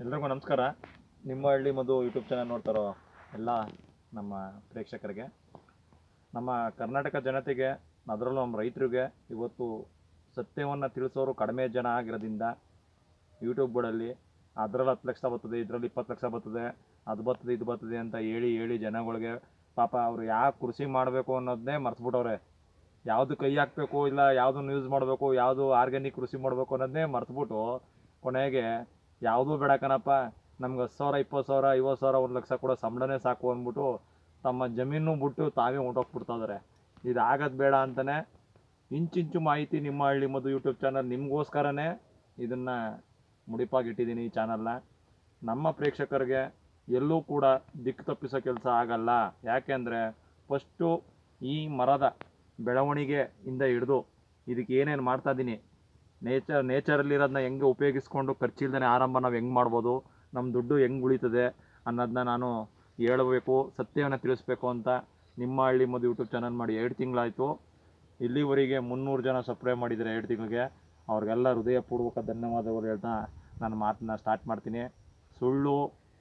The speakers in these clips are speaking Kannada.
ಎಲ್ರಿಗೂ ನಮಸ್ಕಾರ. ನಿಮ್ಮ ಹಳ್ಳಿ ಮಧು ಯೂಟ್ಯೂಬ್ ಚಾನಲ್ ನೋಡ್ತಾರೋ ಎಲ್ಲ ನಮ್ಮ ಪ್ರೇಕ್ಷಕರಿಗೆ. ನಮ್ಮ ಕರ್ನಾಟಕ ಜನತೆಗೆ, ಅದರಲ್ಲೂ ನಮ್ಮ ರೈತರಿಗೆ ಇವತ್ತು ಸತ್ಯವನ್ನು ತಿಳಿಸೋರು ಕಡಿಮೆ ಜನ ಆಗಿರೋದ್ರಿಂದ ಯೂಟ್ಯೂಬ್ಗಳಲ್ಲಿ ಅದರಲ್ಲಿ ಹತ್ತು ಲಕ್ಷ ಬರ್ತದೆ, ಇದರಲ್ಲಿ ಇಪ್ಪತ್ತು ಲಕ್ಷ ಬರ್ತದೆ, ಅದು ಬರ್ತದೆ, ಇದು ಬರ್ತದೆ ಅಂತ ಹೇಳಿ ಹೇಳಿ ಜನಗಳಿಗೆ ಪಾಪ ಅವರು ಯಾಕೆ ಕೃಷಿ ಮಾಡಬೇಕು ಅನ್ನೋದನ್ನೇ ಮರ್ತ್ಬಿಟ್ಟವ್ರೆ. ಯಾವುದು ಕೈ ಹಾಕಬೇಕು ಇಲ್ಲ ಯಾವುದನ್ನು ಯೂಸ್ ಮಾಡಬೇಕು, ಯಾವುದು ಆರ್ಗ್ಯಾನಿಕ್ ಕೃಷಿ ಮಾಡಬೇಕು ಅನ್ನೋದನ್ನೇ ಮರ್ತುಬಿಟ್ಟು ಕೊನೆಗೆ ಯಾವುದೂ ಬೇಡ ಕಣಪ್ಪ. ನಮ್ಗೆ ಹತ್ತು ಸಾವಿರ, ಇಪ್ಪತ್ತು ಸಾವಿರ, ಐವತ್ತು ಸಾವಿರ, ಒಂದು ಲಕ್ಷ ಕೂಡ ಸಂಬಳನೇ ಸಾಕು ಅಂದ್ಬಿಟ್ಟು ತಮ್ಮ ಜಮೀನು ಬಿಟ್ಟು ತಾವೇ ಹೊಂಟೋಗ್ಬಿಡ್ತಾಯಿದ್ದಾರೆ ಇದು ಆಗೋದು ಬೇಡ ಅಂತಲೇ ಇಂಚಿಂಚು ಮಾಹಿತಿ ನಿಮ್ಮ ಹಳ್ಳಿ ಮದ್ದು ಯೂಟ್ಯೂಬ್ ಚಾನಲ್ ನಿಮಗೋಸ್ಕರನೇ ಇದನ್ನು ಮುಡಿಪಾಗಿಟ್ಟಿದ್ದೀನಿ ಈ ಚಾನಲ್ನ. ನಮ್ಮ ಪ್ರೇಕ್ಷಕರಿಗೆ ಎಲ್ಲೂ ಕೂಡ ದಿಕ್ಕು ತಪ್ಪಿಸೋ ಕೆಲಸ ಆಗಲ್ಲ. ಯಾಕೆಂದರೆ ಫಸ್ಟು ಈ ಮರದ ಬೆಳವಣಿಗೆ ಇಂದ ಹಿಡಿದು ಇದಕ್ಕೆ ಏನೇನು ಮಾಡ್ತಾ ಇದ್ದೀನಿ ನೇಚರ್ ನೇಚರಲ್ಲಿರೋದನ್ನ ಹೆಂಗೆ ಉಪಯೋಗಿಸ್ಕೊಂಡು ಖರ್ಚಿಲ್ದೇ ಆರಂಭ ನಾವು ಹೆಂಗೆ ಮಾಡ್ಬೋದು ನಮ್ಮ ದುಡ್ಡು ಹೆಂಗೆ ಉಳಿತದೆ ಅನ್ನೋದನ್ನ ನಾನು ಹೇಳಬೇಕು, ಸತ್ಯವನ್ನು ತಿಳಿಸ್ಬೇಕು ಅಂತ ನಿಮ್ಮ ಹಳ್ಳಿ ಮದ್ದು ಯೂಟ್ಯೂಬ್ ಚಾನಲ್ ಮಾಡಿ ಎರಡು ತಿಂಗಳಾಯಿತು. ಇಲ್ಲಿವರೆಗೆ ಮುನ್ನೂರು ಜನ ಸಬ್ಸ್ಕ್ರೈಬ್ ಮಾಡಿದ್ದಾರೆ ಎರಡು ತಿಂಗಳಿಗೆ, ಅವ್ರಿಗೆಲ್ಲ ಹೃದಯಪೂರ್ವಕ ಧನ್ಯವಾದಗಳು ಹೇಳ್ತಾ ನಾನು ಮಾತನ್ನ ಸ್ಟಾರ್ಟ್ ಮಾಡ್ತೀನಿ. ಸುಳ್ಳು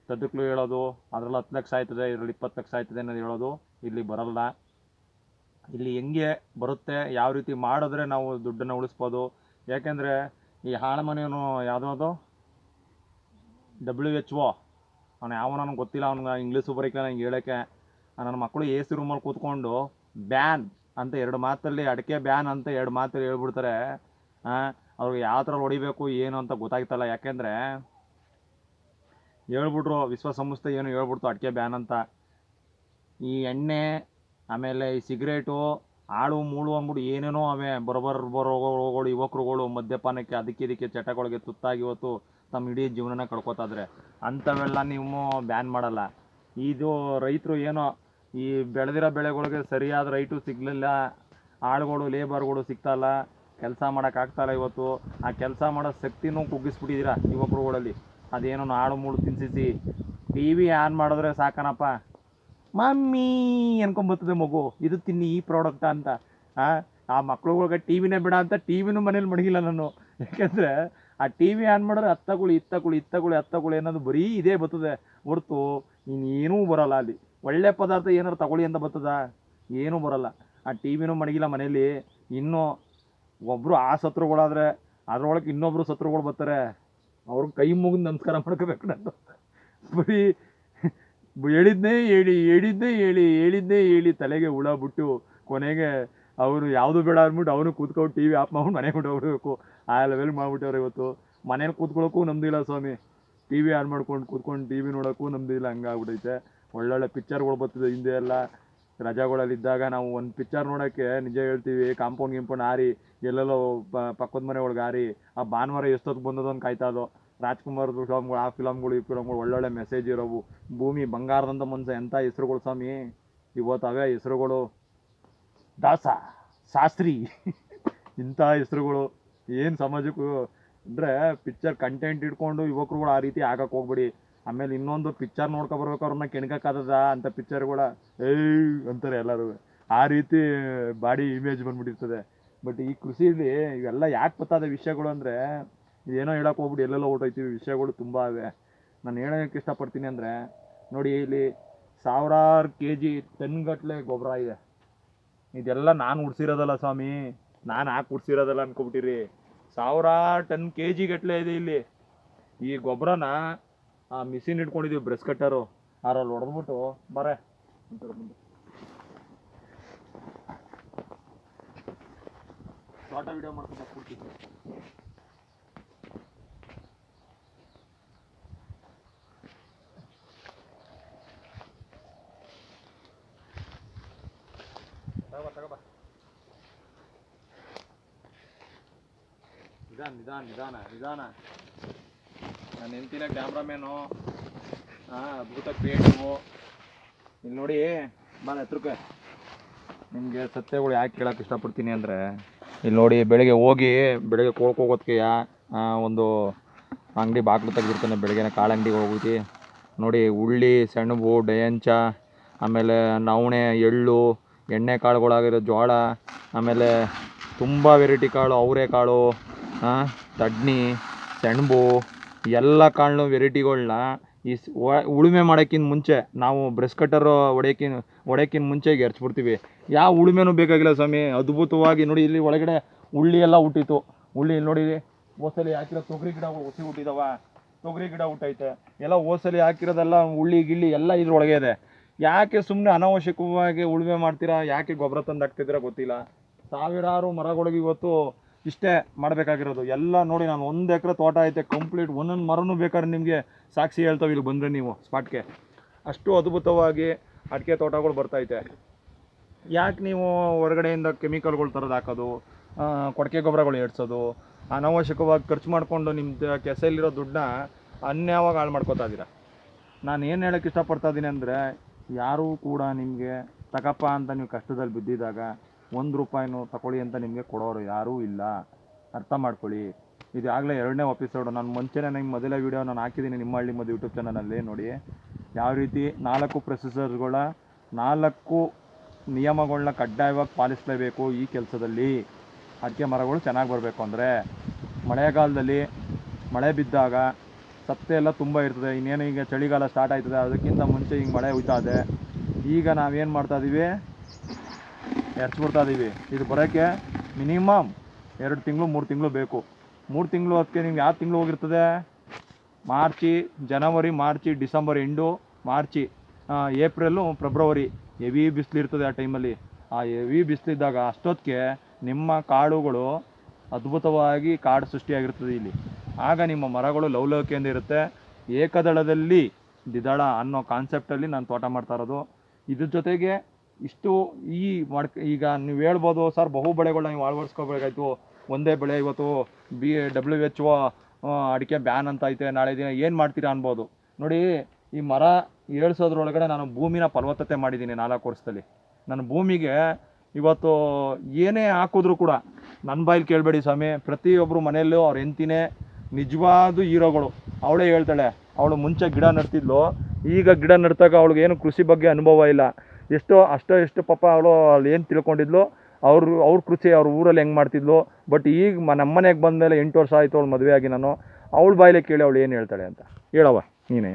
ತದುಕ್ಲು ಹೇಳೋದು, ಅದರಲ್ಲಿ ಹತ್ತು ಲಕ್ಷ ಆಯ್ತದೆ, ಇದರಲ್ಲಿ ಇಪ್ಪತ್ತು ಲಕ್ಷ ಆಯ್ತದೆ ಅನ್ನೋದು ಹೇಳೋದು ಇಲ್ಲಿ ಬರಲ್ಲ. ಇಲ್ಲಿ ಹೆಂಗೆ ಬರುತ್ತೆ, ಯಾವ ರೀತಿ ಮಾಡಿದ್ರೆ ನಾವು ದುಡ್ಡನ್ನು ಉಳಿಸ್ಬೋದು ಯಾಕೆಂದರೆ ಈ ಹಾಳಮನೆಯವನು ಯಾವುದೋ ಡಬ್ಲ್ಯೂ ಎಚ್ ಒ ಅವನು ಯಾವ ನನಗೆ ಗೊತ್ತಿಲ್ಲ, ಅವ್ನಿಗೆ ಇಂಗ್ಲೀಷು ಬರೀಕಿಲ್ಲ ನನಗೆ ಹೇಳೋಕ್ಕೆ. ನನ್ನ ಮಕ್ಕಳು ಎ ಸಿ ರೂಮಲ್ಲಿ ಕೂತ್ಕೊಂಡು, ಬ್ಯಾನ್ ಅಂತ ಎರಡು ಮಾತಲ್ಲಿ, ಅಡಿಕೆ ಬ್ಯಾನ್ ಅಂತ ಎರಡು ಮಾತಲ್ಲಿ ಹೇಳ್ಬಿಡ್ತಾರೆ. ಅವ್ರಿಗೆ ಯಾವ ಥರ ಹೊಡಿಬೇಕು, ಏನು ಅಂತ ಗೊತ್ತಾಗ್ತಲ್ಲ. ಯಾಕೆಂದರೆ ಹೇಳ್ಬಿಟ್ರು, ವಿಶ್ವಸಂಸ್ಥೆ ಏನು ಹೇಳ್ಬಿಡ್ತು, ಅಡಿಕೆ ಬ್ಯಾನ್ ಅಂತ. ಈ ಎಣ್ಣೆ, ಆಮೇಲೆ ಈ ಸಿಗರೇಟು ಆಳು ಮೂಳು ಅಂದ್ಬಿಟ್ಟು ಏನೇನೋ ಅವೆ, ಬರೋಬರ್, ಬರೋಗಳು, ಯುವಕರುಗಳು, ಮದ್ಯಪಾನಕ್ಕೆ, ಅದಕ್ಕೆ ಇದಕ್ಕೆ ಚಟಗಳಿಗೆ ತುತ್ತಾಗಿ ಇವತ್ತು ತಮ್ಮ ಇಡೀ ಜೀವನನ ಕಳ್ಕೊತಾ ಇದ್ದಾರೆ ಅಂಥವೆಲ್ಲ ನೀವು ಬ್ಯಾನ್ ಮಾಡಲ್ಲ. ಇದು ರೈತರು ಏನೋ, ಈ ಬೆಳೆದಿರೋ ಬೆಳೆಗಳಿಗೆ ಸರಿಯಾದ ರೈಟು ಸಿಗಲಿಲ್ಲ, ಆಳುಗಳು, ಲೇಬರ್ಗಳು ಸಿಗ್ತಾಯಿಲ್ಲ ಕೆಲಸ ಮಾಡೋಕ್ಕಾಗ್ತಾಯಿಲ್ಲ ಇವತ್ತು. ಆ ಕೆಲಸ ಮಾಡೋ ಶಕ್ತಿನೂ ಕುಗ್ಗಿಸ್ಬಿಟ್ಟಿದ್ದೀರಾ ಯುವಕರುಗಳಲ್ಲಿ. ಅದೇನೋ ಆಳು ಮೂಳು ತಿನ್ಸಿಸಿ. ಟಿ ವಿ ಆನ್ ಮಾಡಿದ್ರೆ ಸಾಕನಪ್ಪ. ಮಮ್ಮಿ ಅನ್ಕೊಂಬರ್ತದೆ ಮಗು, ಇದು ತಿನ್ನಿ ಈ ಪ್ರಾಡಕ್ಟ್ ಅಂತ. ಆ ಆ ಮಕ್ಳುಗಳಿಗೆ ಟಿ ವಿನೇ ಬೇಡ ಅಂತ ಟಿ ವಿನೂ ಮನೇಲಿ ಮಡಗಿಲ್ಲ ನಾನು. ಯಾಕೆಂದರೆ ಆ ಟಿ ವಿ ಆನ್ ಮಾಡಿದ್ರೆ ಹತ್ತಗಳು ಇತ್ತಗಳು ಇತ್ತಗಳು ಹತ್ತಗಳು ಏನಾದ್ರು ಬರೀ ಇದೇ ಬರ್ತದೆ. ಹೊರ್ತು ಇನ್ನೇನೂ ಬರೋಲ್ಲ ಅಲ್ಲಿ. ಒಳ್ಳೆ ಪದಾರ್ಥ ಏನಾರು ತಗೊಳ್ಳಿ ಅಂತ ಬರ್ತದ? ಏನೂ ಬರೋಲ್ಲ. ಆ ಟಿ ವಿನೂ ಮಡಗಿಲ್ಲ ಮನೇಲಿ. ಇನ್ನೂ ಒಬ್ಬರು ಆ ಶತ್ರುಗಳಾದರೆ ಅದರೊಳಗೆ ಇನ್ನೊಬ್ಬರು ಶತ್ರುಗಳು ಬರ್ತಾರೆ. ಅವ್ರಿಗೆ ಕೈ ಮುಗಿದು ನಮಸ್ಕಾರ ಮಾಡ್ಕೋಬೇಕು ನಾನು. ಬರೀ ಹೇಳಿದ್ನೇ ಹೇಳಿ ಹೇಳಿದ್ದೇ ಹೇಳಿ ಹೇಳಿದ್ದೇ ಹೇಳಿ ತಲೆಗೆ ಹುಳ ಬಿಟ್ಟು ಕೊನೆಗೆ ಅವರು ಯಾವುದು ಬೇಡ ಅಂದ್ಬಿಟ್ಟು ಅವನು ಕೂತ್ಕೊಂಡು ಟಿ ವಿ ಆಫ್ ಮಾಡ್ಬಿಟ್ಟು ಮನೆಗೆ ಹೋಗಬೇಕು ಆ ಲೆವೆಲ್ ಮಾಡ್ಬಿಟ್ಟವ್ರು ಇವತ್ತು. ಮನೇಲಿ ಕೂತ್ಕೊಳ್ಳೋಕ್ಕೂ ನಮ್ದಿಲ್ಲ ಸ್ವಾಮಿ. ಟಿ ವಿ ಆನ್ ಮಾಡ್ಕೊಂಡು ಕೂತ್ಕೊಂಡು ಟಿ ವಿ ನೋಡೋಕ್ಕೂ ನಮ್ದಿಲ್ಲ ಹಂಗಾಗ್ಬಿಟ್ಟೈತೆ ಒಳ್ಳೊಳ್ಳೆ ಪಿಕ್ಚರ್ಗಳು ಬರ್ತಿದೆ ಹಿಂದೆ ಎಲ್ಲ. ರಜಾಗಳಲ್ಲಿದ್ದಾಗ ನಾವು ಒಂದು ಪಿಕ್ಚರ್ ನೋಡೋಕ್ಕೆ ನಿಜ ಹೇಳ್ತೀವಿ, ಕಾಂಪೌಂಡ್ ಗಿಂಪೌಂಡ್ ಹಾರಿ, ಎಲ್ಲೆಲ್ಲೋ ಪಕ್ಕದ ಮನೆ ಒಳಗೆ ಹಾರಿ, ಆ ಭಾನುವಾರ ಎಷ್ಟೊತ್ತು ಅಂತ ಕಾಯ್ತಾ ಇದ್ದೋ. ರಾಜ್ಕುಮಾರ್ ಫಿಲಮ್ಗಳು ಆ ಫಿಲಮ್ಗಳು ಈ ಫಿಲಮ್ಗಳು ಒಳ್ಳೊಳ್ಳೆ ಮೆಸೇಜ್ ಇರೋವು. ಭೂಮಿ ಬಂಗಾರದಂತ ಮನುಷ್ಯ ಎಂಥ ಹೆಸ್ರುಗಳು ಸ್ವಾಮಿ? ಇವತ್ತು ಅವೇ ಹೆಸ್ರುಗಳು. ದಾಸ, ಶಾಸ್ತ್ರಿ, ಇಂಥ ಹೆಸ್ರುಗಳು. ಏನು ಸಮಾಜಕ್ಕೂ ಅಂದರೆ ಪಿಕ್ಚರ್ ಕಂಟೆಂಟ್ ಇಟ್ಕೊಂಡು ಯುವಕರುಗಳು ಆ ರೀತಿ ಆಗಕ್ಕೆ ಹೋಗ್ಬೇಡಿ. ಆಮೇಲೆ ಇನ್ನೊಂದು ಪಿಕ್ಚರ್ ನೋಡ್ಕೊ ಬರ್ಬೇಕು ಅವ್ರನ್ನ ಕೆಣ್ಕಕ್ಕಾದದ ಅಂತ ಪಿಕ್ಚರ್ಗಳ ಏಯ್, ಅಂತಾರೆ ಎಲ್ಲರೂ. ಆ ರೀತಿ ಬಾಡಿ ಇಮೇಜ್ ಬಂದ್ಬಿಟ್ಟಿರ್ತದೆ. ಬಟ್ ಈ ಕೃಷಿಲಿ ಇವೆಲ್ಲ ಯಾಕೆ ಗೊತ್ತಾದ ವಿಷಯಗಳು ಅಂದರೆ ಏನೋ ಹೇಳಕ್ಕೆ ಹೋಗ್ಬಿಟ್ಟು ಎಲ್ಲೆಲ್ಲೋ ಹೊರಟೋಯ್ತೀವಿ, ವಿಷಯಗಳು ತುಂಬ ಇವೆ. ನಾನು ಹೇಳೋಕ್ಕೆ ಇಷ್ಟಪಡ್ತೀನಿ ಅಂದರೆ, ನೋಡಿ ಇಲ್ಲಿ ಸಾವಿರಾರು ಕೆ ಜಿ ಟನ್ಗಟ್ಟಲೆ ಗೊಬ್ಬರ ಇದೆ. ಇದೆಲ್ಲ ನಾನು ಉಡ್ಸಿರೋದಲ್ಲ ಸ್ವಾಮಿ, ನಾನು ಹಾಕಿ ಉಡ್ಸಿರೋದಲ್ಲ ಅನ್ಕೊಬಿಟ್ಟಿರಿ. ಸಾವಿರಾರು ಟನ್ ಕೆ ಜಿ ಗಟ್ಟಲೆ ಇದೆ ಇಲ್ಲಿ. ಈ ಗೊಬ್ಬರನ, ಆ ಮಿಷಿನ್ ಇಟ್ಕೊಂಡಿದ್ದೀವಿ ಬ್ರಷ್ ಕಟ್ಟರು. ಅದ್ರಲ್ಲಿ ಹೊಡೆದ್ಬಿಟ್ಟು ಬರೇ. ಶಾರ್ಟ ವಿಡಿಯೋ ಮಾಡ್ಕೊಂಡು ನಿಧಾನ ನಿಧಾನ ನಿಧಾನ ನಿಧಾನ. ನಾನು ಹೆಂಡ್ತಿನ ಕ್ಯಾಮ್ರಾಮೇನು ಹಾಂ ಅದ್ಭುತ ಪೇಂಟು ಇಲ್ಲಿ ನೋಡಿ ಬಾ ಹತ್ರಕ್ಕೆ ನಿಮಗೆ ಸತ್ಯಗಳು ಯಾಕೆ ಕೇಳೋಕೆ ಇಷ್ಟಪಡ್ತೀನಿ ಅಂದರೆ ಇಲ್ಲಿ ನೋಡಿ, ಬೆಳಗ್ಗೆ ಹೋಗಿ, ಬೆಳಗ್ಗೆ ಹೋಗೋದಕ್ಕೆ ಒಂದು ಅಂಗಡಿ ಬಾಗಿಲು ತೆಗೆದಿರ್ತಾನೆ ಬೆಳಗ್ಗೆನ ಕಾಳು ಅಂಗಡಿಗೆ ಹೋಗ್ಬಿಟ್ಟು. ನೋಡಿ, ಉಳ್ಳಿ, ಸೆಣಬು ಡಯಂಚ ಆಮೇಲೆ ನವಣೆ, ಎಳ್ಳು, ಎಣ್ಣೆ ಕಾಳುಗಳಾಗಿರೋ ಜೋಳ ಆಮೇಲೆ ತುಂಬ ವೆರೈಟಿ ಕಾಳು ಅವರೆಕಾಳು ತಡ್ನಿ, ಸೆಣಬು, ಎಲ್ಲ ಕಾಳು ವೆರೈಟಿಗಳ್ನ ಈ ಉಳುಮೆ ಮಾಡೋಕ್ಕಿಂತ ಮುಂಚೆ ನಾವು ಬ್ರಷ್ ಕಟ್ಟರ್ ಹೊಡೆಯೋಕ್ಕಿಂತ ಹೊಡೆಯೋಕ್ಕಿಂತ ಮುಂಚೆ ಎರ್ಚ್ಬಿಡ್ತೀವಿ. ಯಾವ ಉಳುಮೆನೂ ಬೇಕಾಗಿಲ್ಲ ಸ್ವಾಮಿ. ಅದ್ಭುತವಾಗಿ ನೋಡಿ ಇಲ್ಲಿ ಒಳಗಡೆ ಉಳ್ಳಿ ಎಲ್ಲ ಹುಟ್ಟಿತ್ತು. ಉಳ್ಳಿ ಇಲ್ಲಿ ನೋಡಿ ಓಸಲಿ ಹಾಕಿರೋ ತೊಗರಿ ಗಿಡ ಹುಸಿ ಹುಟ್ಟಿದಾವ. ತೊಗರಿ ಗಿಡ ಹುಟ್ಟೈತೆ. ಎಲ್ಲ ಓಸಲಿ ಹಾಕಿರೋದೆಲ್ಲ ಉಳ್ಳಿ ಗಿಳ್ಳಿ ಎಲ್ಲ ಇದ್ರೊಳಗೆ ಇದೆ. ಯಾಕೆ ಸುಮ್ಮನೆ ಅನಾವಶ್ಯಕವಾಗಿ ಉಳುಮೆ ಮಾಡ್ತೀರಾ? ಯಾಕೆ ಗೊಬ್ಬರ ತಂದು ಹಾಕ್ತಿದ್ದೀರಾ ಗೊತ್ತಿಲ್ಲ. ಸಾವಿರಾರು ಮರಗಳಿಗೆ ಇವತ್ತು ಇಷ್ಟೇ ಮಾಡಬೇಕಾಗಿರೋದು. ಎಲ್ಲ ನೋಡಿ ನಾನು ಒಂದು ಎಕರೆ ತೋಟ ಐತೆ ಕಂಪ್ಲೀಟ್ ಒಂದೊಂದು ಮರನೂ ಬೇಕಾದ್ರೆ ನಿಮಗೆ ಸಾಕ್ಷಿ ಹೇಳ್ತಾವೆ ಇಲ್ಲಿ ಬಂದರೆ ನೀವು ಸ್ಪಾಟ್ಗೆ ಅಷ್ಟು ಅದ್ಭುತವಾಗಿ ಅಡಿಕೆ ತೋಟಗಳು ಬರ್ತೈತೆ ಯಾಕೆ ನೀವು ಹೊರಗಡೆಯಿಂದ ಕೆಮಿಕಲ್ಗಳು ತರೋದು ಹಾಕೋದು ಕೊಡಕೆ ಗೊಬ್ಬರಗಳು ಏಡ್ಸೋದು ಅನಾವಶ್ಯಕವಾಗಿ ಖರ್ಚು ಮಾಡಿಕೊಂಡು ನಿಮ್ಮ ಕೆಸೆಯಲ್ಲಿರೋ ದುಡ್ಡನ್ನ ಅನ್ಯಾವಾಗ ಹಾಳು ಮಾಡ್ಕೋತಾ ಇದ್ದೀರಾ ನಾನು ಏನು ಹೇಳೋಕ್ಕೆ ಇಷ್ಟಪಡ್ತಾ ಇದ್ದೀನಿ ಅಂದರೆ, ಯಾರೂ ಕೂಡ ನಿಮಗೆ ತಗಪ್ಪ ಅಂತ ನೀವು ಕಷ್ಟದಲ್ಲಿ ಬಿದ್ದಿದ್ದಾಗ ಒಂದು ರೂಪಾಯಿನೂ ತಗೊಳ್ಳಿ ಅಂತ ನಿಮಗೆ ಕೊಡೋರು ಯಾರೂ ಇಲ್ಲ. ಅರ್ಥ ಮಾಡ್ಕೊಳ್ಳಿ. ಇದು ಆಗಲೇ ಎರಡನೇ ಎಪಿಸೋಡು ನಾನು ಮುಂಚೆನೇ ನಿಮ್ಮ ಮೊದಲ ವೀಡಿಯೋ ನಾನು ಹಾಕಿದ್ದೀನಿ ನಿಮ್ಮ ಹಳ್ಳಿ ಮದ್ದು ಯೂಟ್ಯೂಬ್ ಚಾನಲಲ್ಲಿ ನೋಡಿ. ಯಾವ ರೀತಿ ನಾಲ್ಕು ಪ್ರೊಸೆಸರ್ಸ್ಗಳ ನಾಲ್ಕು ನಿಯಮಗಳನ್ನ ಕಡ್ಡಾಯವಾಗಿ ಪಾಲಿಸಲೇಬೇಕು ಈ ಕೆಲಸದಲ್ಲಿ. ಅಡಿಕೆ ಮರಗಳು ಚೆನ್ನಾಗಿ ಬರಬೇಕು ಅಂದರೆ ಮಳೆಗಾಲದಲ್ಲಿ ಮಳೆ ಬಿದ್ದಾಗ ಸತ್ತೆ ಎಲ್ಲ ತುಂಬ ಇರ್ತದೆ. ಇನ್ನೇನು ಈಗ ಚಳಿಗಾಲ ಸ್ಟಾರ್ಟ್ ಆಯ್ತದೆ. ಅದಕ್ಕಿಂತ ಮುಂಚೆ ಹಿಂಗೆ ಮಳೆ ಹುಯ್ತಾ ಇದೆ ಈಗ ನಾವೇನು ಮಾಡ್ತಾ ಇದೀವಿ? ಎರ್ಚ್ಬಿಡ್ತಾ ಇದ್ದೀವಿ ಇದು ಬರೋಕ್ಕೆ ಮಿನಿಮಮ್ ಎರಡು ತಿಂಗಳು, ಮೂರು ತಿಂಗಳು ಬೇಕು. ಮೂರು ತಿಂಗಳು ಅದಕ್ಕೆ ನಿಮ್ಗೆ ಯಾವ ತಿಂಗಳು ಹೋಗಿರ್ತದೆ? ಮಾರ್ಚಿ, ಜನವರಿ, ಮಾರ್ಚಿ, ಡಿಸೆಂಬರ್ ಎಂಡು, ಮಾರ್ಚಿ ಏಪ್ರಿಲು ಫೆಬ್ರವರಿ. ಹೆವಿ ಬಿಸಿಲಿರ್ತದೆ ಆ ಟೈಮಲ್ಲಿ. ಆ ಹೆವಿ ಬಿಸಿಲಿದ್ದಾಗ ಅಷ್ಟೊತ್ತಿಗೆ ನಿಮ್ಮ ಕಾಡುಗಳು ಅದ್ಭುತವಾಗಿ ಕಾಡು ಸೃಷ್ಟಿಯಾಗಿರ್ತದೆ ಇಲ್ಲಿ. ಆಗ ನಿಮ್ಮ ಮರಗಳು ಲವಲವಿಕೆಯಿಂದ ಇರುತ್ತೆ. ಏಕದಳದಲ್ಲಿ ದ್ವಿದಳ ಅನ್ನೋ ಕಾನ್ಸೆಪ್ಟಲ್ಲಿ ನಾನು ತೋಟ ಮಾಡ್ತಾ ಇರೋದು. ಇದ್ರ ಜೊತೆಗೆ ಇಷ್ಟು ಈ ಮಡ್ಕ, ಈಗ ನೀವು ಹೇಳ್ಬೋದು, ಸರ್, ಬಹು ಬೆಳೆಗಳನ್ನ ನೀವು ಅಳವಡಿಸ್ಕೋಬೇಕಾಯ್ತು. ಒಂದೇ ಬೆಳೆ ಇವತ್ತು ಬಿ ಡಬ್ಲ್ಯೂ ಎಚ್ ಒ ಅಡಿಕೆ ಬ್ಯಾನ್ ಅಂತ ಐತೆ, ನಾಳೆ ದಿನ ಏನು ಮಾಡ್ತೀರಾ ಅನ್ಬೋದು. ನೋಡಿ, ಈ ಮರ ಏಳ್ಸೋದ್ರೊಳಗಡೆ ನಾನು ಭೂಮಿನ ಫಲವತ್ತತೆ ಮಾಡಿದ್ದೀನಿ ನಾಲ್ಕು ವರ್ಷದಲ್ಲಿ. ನನ್ನ ಭೂಮಿಗೆ ಇವತ್ತು ಏನೇ ಹಾಕಿದ್ರು ಕೂಡ ನನ್ನ ಬಾಯಲ್ಲಿ ಕೇಳಬೇಡಿ ಸ್ವಾಮಿ ಪ್ರತಿಯೊಬ್ಬರು ಮನೆಯಲ್ಲೂ ಅವ್ರ ಹೆಂಡ್ತಿನೇ ನಿಜವಾದ ಹೀರೋಗಳು. ಅವಳೇ ಹೇಳ್ತಾಳೆ, ಅವಳು ಮುಂಚೆ ಗಿಡ ನಡ್ತಿದ್ಲು, ಈಗ ಗಿಡ ನಡ್ತಾಗ ಅವಳಿಗೆ ಕೃಷಿ ಬಗ್ಗೆ ಅನುಭವ ಇಲ್ಲ. ಎಷ್ಟೋ ಅಷ್ಟೋ ಎಷ್ಟು ಪಾಪ ಅವಳು ಅಲ್ಲಿ ಏನು ತಿಳ್ಕೊಂಡಿದ್ಲು? ಅವ್ರ ಅವ್ರ ಕೃಷಿ ಅವ್ರ ಊರಲ್ಲಿ ಹೆಂಗೆ ಮಾಡ್ತಿದ್ಲು? ಬಟ್ ಈಗ ಮ ನಮ್ಮ ಮನೆಗೆ ಬಂದಮೇಲೆ ಎಂಟು ವರ್ಷ ಆಯಿತು ಅವಳು ಮದುವೆ ಆಗಿ ನಾನು. ಅವಳ ಬಾಯಿಲೆ ಕೇಳಿ ಅವಳು ಏನು ಹೇಳ್ತಾಳೆ ಅಂತ. ಹೇಳವ ನೀನೇ.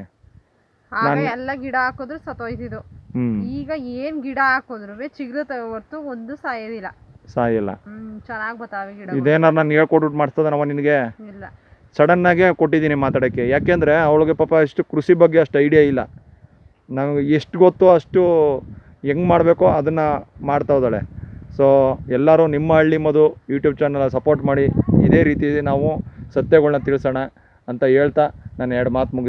ಆಗ ಎಲ್ಲ ಗಿಡ ಹಾಕಿದ್ರು ಸತ್ತೋಯ್ತಿದ್ದು. ಈಗ ಏನ್ ಗಿಡ ಹಾಕಿದ್ರು ಚಿಗುರುತ್ತೆ ಹೊರತು ಒಂದು ಸಾಯೋದಿಲ್ಲ. ಸಾಯಿಲ್ಲ. ಚೆನ್ನಾಗಿ ಬರ್ತಾವೆ ಗಿಡ ಇದೇನಾರು ನಾನು ಹೇಳ್ಕೊಟ್ಬಿಟ್ಟು ಮಾಡಿಸ್ತದನವ ನಿನಗೆ? ಇಲ್ಲ. ಸಡನ್ ಆಗಿ ಕೊಟ್ಟಿದ್ದೀನಿ ಮಾತಾಡೋಕ್ಕೆ. ಯಾಕೆಂದ್ರೆ ಅವಳಿಗೆ ಪಾಪ ಅಷ್ಟು ಕೃಷಿ ಬಗ್ಗೆ ಅಷ್ಟು ಐಡಿಯಾ ಇಲ್ಲ. ನನಗೆ ಎಷ್ಟು ಗೊತ್ತೋ ಅಷ್ಟು ಹೆಂಗೆ ಮಾಡಬೇಕೋ ಅದನ್ನು ಮಾಡ್ತಾ ಇದ್ದಾಳೆ. ಸೊ ಎಲ್ಲರೂ ನಿಮ್ಮ ಹಳ್ಳಿ ಮಧು ಯೂಟ್ಯೂಬ್ ಚಾನಲ್ ಸಪೋರ್ಟ್ ಮಾಡಿ, ಇದೇ ರೀತಿ ನಾವು ಸತ್ಯಗಳನ್ನ ತಿಳಿಸೋಣ ಅಂತ ಹೇಳ್ತಾ ನಾನು ಎರಡು ಮಾತು ಮುಗಿ